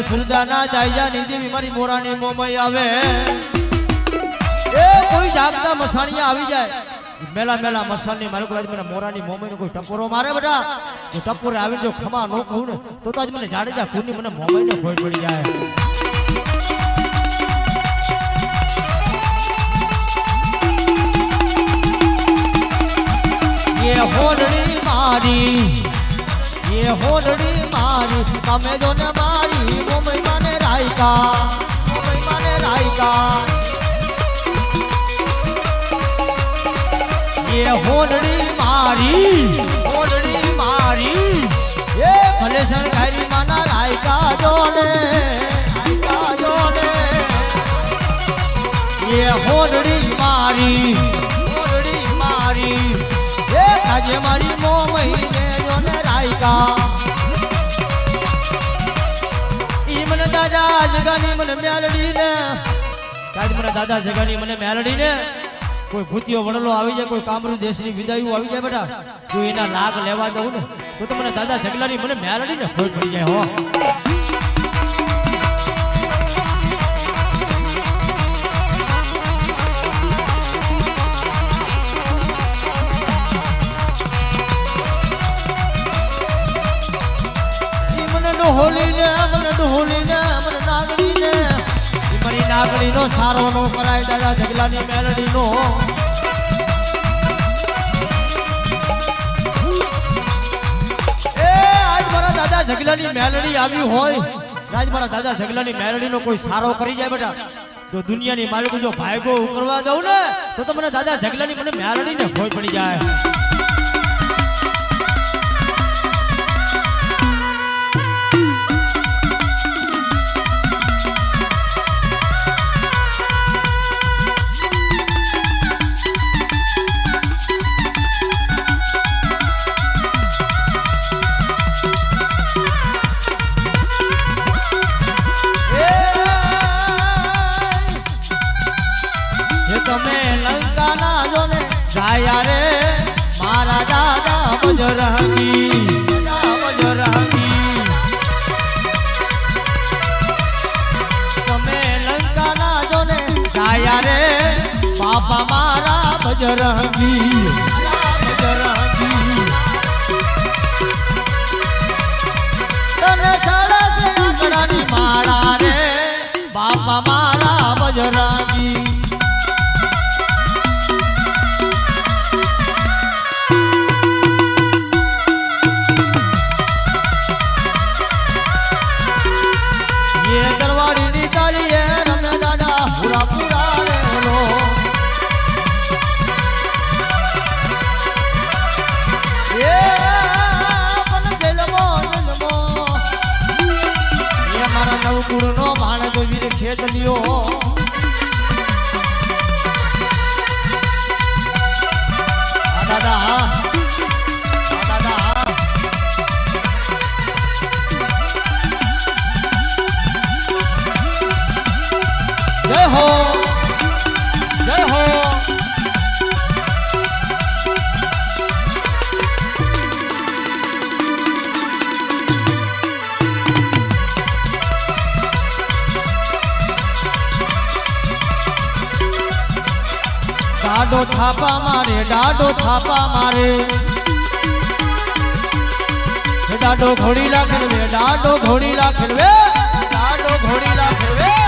મને સુરદાના જાયજા નિધિ મારી મોરાની મોમય આવે. એ કોઈ જાગતા મસાણિયા આવી જાય. મેલા મેલા મસાણની મારી કોઈ મને મોરાની મોમયનો કોઈ ટપોરો મારે બેટા તો ટપોરે આવીને જો ખમા ન કહું ને, તો તો આજ મને જાડેજા ખૂની મને મોમયને ખોઈ પડી જાય. એ હોડડી મારી, એ હોડડી મારી, તમે જો ને મારી મુંબઈ મને રાયકા મુંબઈ મને રાયકા. એ હોડડી મારી હોડડી મારી, એ ભલે સરકારી માના રાયકા જોડે રાયકા જોડે. એ હોડડી મારી હોડડી મારી, એ આજે મારી મો મહિને જોને રાયકા. દાદા જગાની મને મેલડી ને. કાજ મને દાદા જગાની મને મેલડી ને. કોઈ ભૂતિયો વડલો આવી જાય, કોઈ કામરૂ દેશની વિદાયું આવી જાય બેટા. જો એના લાભ લેવા જવું ને, તો તમને દાદા જગલાની મને મેલડી ને ખોઈ પડી જાય, હો. ઈ નો સારો નો કરાય દાદા જગલાની મેલડી નો દાદા જગલાની મેલડી આવી હોય. આજ મારા દાદા જગલાની મેલડી નો કોઈ સારો કરી જાય બેટા. જો દુનિયાની માલિક જો ભાઈગો કરવા દઉં ને, તો તમને દાદા જગલાની મને મેલડી ને ખોઈ પડી જાય. એ લંકા ના જો ને જાયા રે. મારા દાદા બજરંગી બજરંગી તમે લંકાના જો ને જાયા રે. બાપા મારા બજરંગી બજરંગી તને સરસ માળા રે. બાપા મારા બજરંગી ખેદલીઓ દાદા હા. જય હો. ડાડો થાપા મારે, ડાડો થાપા મારે. ડાડો ઘોડી રાખે ડાડો ઘોડી રાખે ડાડો ઘોડી રાખે